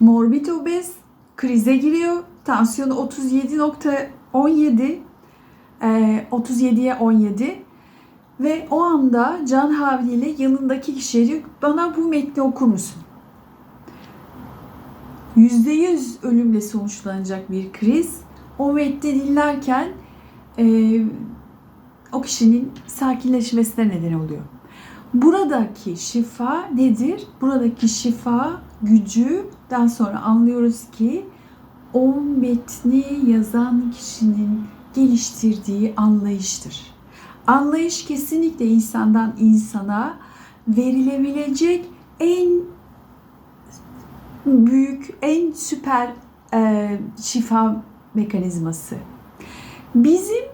Morbid obez krize giriyor. Tansiyonu 37.17 e, 37'ye 17 ve o anda can havliyle yanındaki kişiye diyor bana bu metni okur musun? %100 ölümle sonuçlanacak bir kriz. O metni dinlerken e, o kişinin sakinleşmesine neden oluyor. Buradaki şifa nedir? Buradaki şifa gücüden sonra anlıyoruz ki o metni yazan kişinin geliştirdiği anlayıştır. Anlayış kesinlikle insandan insana verilebilecek en büyük, en süper e, şifa mekanizması. Bizim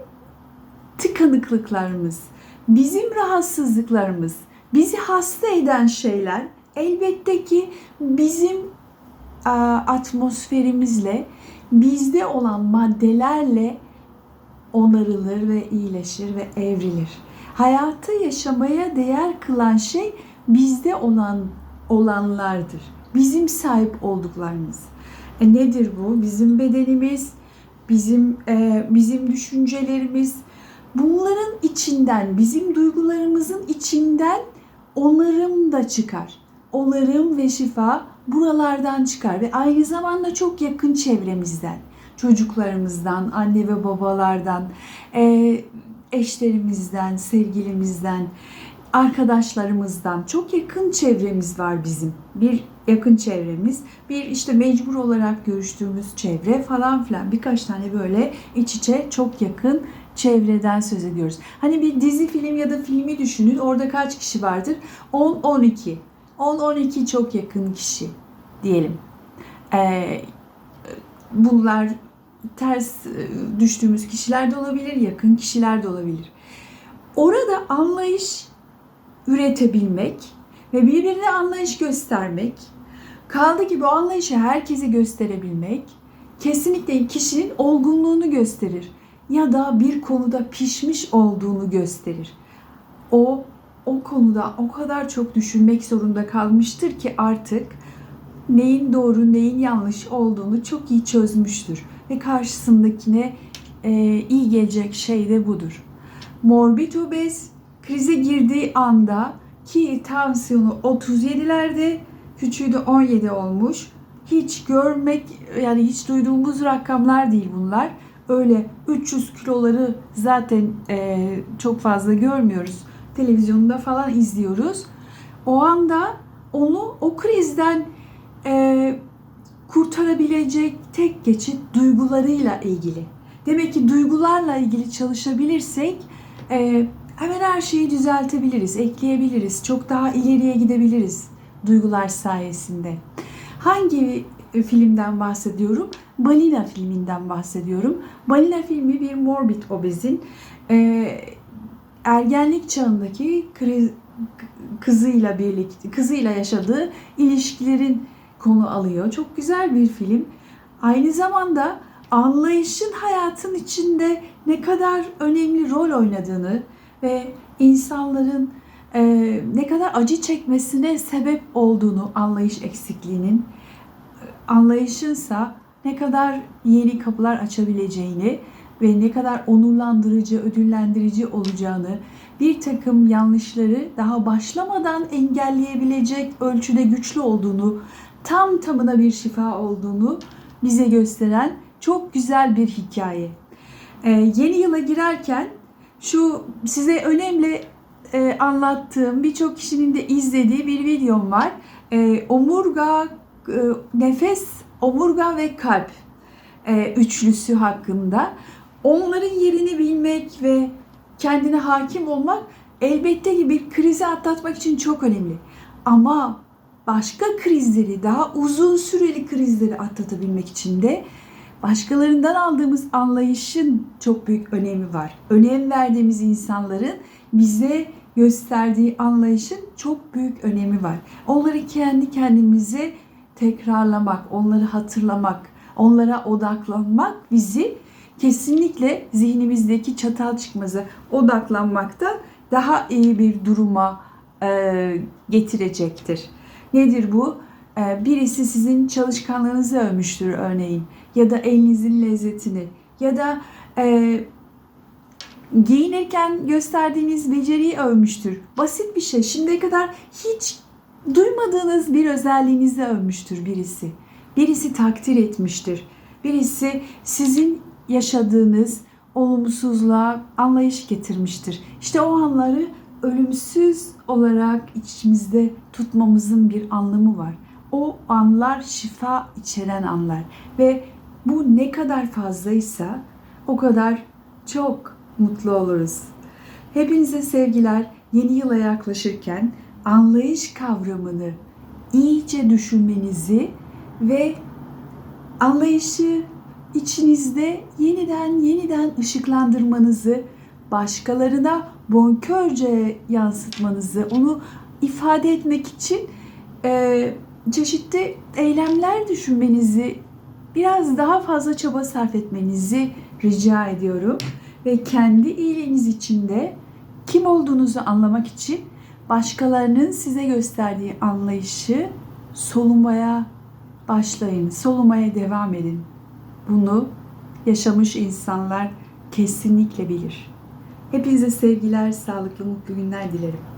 tıkanıklıklarımız, bizim rahatsızlıklarımız, bizi hasta eden şeyler elbette ki bizim e, atmosferimizle, bizde olan maddelerle onarılır ve iyileşir ve evrilir. Hayatı yaşamaya değer kılan şey bizde olan olanlardır. Bizim sahip olduklarımız. E nedir bu? Bizim bedenimiz, bizim e, bizim düşüncelerimiz. Bunların içinden, bizim duygularımızın içinden onarım da çıkar. Onarım ve şifa buralardan çıkar ve aynı zamanda çok yakın çevremizden, çocuklarımızdan, anne ve babalardan, eşlerimizden, sevgilimizden, arkadaşlarımızdan çok yakın çevremiz var bizim. Bir yakın çevremiz, bir işte mecbur olarak görüştüğümüz çevre falan filan birkaç tane böyle iç içe çok yakın çevreden söz ediyoruz. Hani bir dizi film ya da filmi düşünün. Orada kaç kişi vardır? 10 12. 10 12 çok yakın kişi diyelim. Ee, bunlar ters e, düştüğümüz kişiler de olabilir, yakın kişiler de olabilir. Orada anlayış üretebilmek ve birbirine anlayış göstermek, kaldı ki bu anlayışı herkese gösterebilmek kesinlikle kişinin olgunluğunu gösterir ya da bir konuda pişmiş olduğunu gösterir. O o konuda o kadar çok düşünmek zorunda kalmıştır ki artık neyin doğru neyin yanlış olduğunu çok iyi çözmüştür ve karşısındakine e, iyi gelecek şey de budur. Morbid obez krize girdiği anda ki tansiyonu 37'lerde küçüğü de 17 olmuş. Hiç görmek yani hiç duyduğumuz rakamlar değil bunlar. Öyle 300 kiloları zaten e, çok fazla görmüyoruz. Televizyonda falan izliyoruz. O anda onu o krizden e, kurtarabilecek tek geçit duygularıyla ilgili. Demek ki duygularla ilgili çalışabilirsek e, hemen her şeyi düzeltebiliriz, ekleyebiliriz. Çok daha ileriye gidebiliriz duygular sayesinde. Hangi filmden bahsediyorum? Balina filminden bahsediyorum. Balina filmi bir morbid obezin e, ergenlik çağındaki kriz, kızıyla birlikte kızıyla yaşadığı ilişkilerin konu alıyor. Çok güzel bir film. Aynı zamanda anlayışın hayatın içinde ne kadar önemli rol oynadığını ve insanların e, ne kadar acı çekmesine sebep olduğunu anlayış eksikliğinin anlayışınsa ne kadar yeni kapılar açabileceğini ve ne kadar onurlandırıcı, ödüllendirici olacağını, bir takım yanlışları daha başlamadan engelleyebilecek ölçüde güçlü olduğunu, tam tamına bir şifa olduğunu bize gösteren çok güzel bir hikaye. Ee, yeni yıla girerken şu size önemli e, anlattığım birçok kişinin de izlediği bir videom var. E, omurga, e, nefes, omurga ve kalp e, üçlüsü hakkında. Onların yerini bilmek ve kendine hakim olmak elbette ki bir krizi atlatmak için çok önemli. Ama başka krizleri, daha uzun süreli krizleri atlatabilmek için de başkalarından aldığımız anlayışın çok büyük önemi var. Önem verdiğimiz insanların bize gösterdiği anlayışın çok büyük önemi var. Onları kendi kendimize tekrarlamak, onları hatırlamak, onlara odaklanmak bizi kesinlikle zihnimizdeki çatal çıkmazı odaklanmakta daha iyi bir duruma e, getirecektir. Nedir bu? E, birisi sizin çalışkanlığınızı övmüştür örneğin ya da elinizin lezzetini ya da e, giyinirken gösterdiğiniz beceriyi övmüştür. Basit bir şey. Şimdiye kadar hiç duymadığınız bir özelliğinizi övmüştür birisi. Birisi takdir etmiştir. Birisi sizin yaşadığınız olumsuzluğa anlayış getirmiştir. İşte o anları ölümsüz olarak içimizde tutmamızın bir anlamı var. O anlar şifa içeren anlar ve bu ne kadar fazlaysa o kadar çok mutlu oluruz. Hepinize sevgiler. Yeni yıla yaklaşırken anlayış kavramını iyice düşünmenizi ve anlayışı içinizde yeniden yeniden ışıklandırmanızı, başkalarına bonkörce yansıtmanızı, onu ifade etmek için e, çeşitli eylemler düşünmenizi, biraz daha fazla çaba sarf etmenizi rica ediyorum. Ve kendi iyiliğiniz için de kim olduğunuzu anlamak için başkalarının size gösterdiği anlayışı solumaya başlayın, solumaya devam edin. Bunu yaşamış insanlar kesinlikle bilir. Hepinize sevgiler, sağlıklı, mutlu günler dilerim.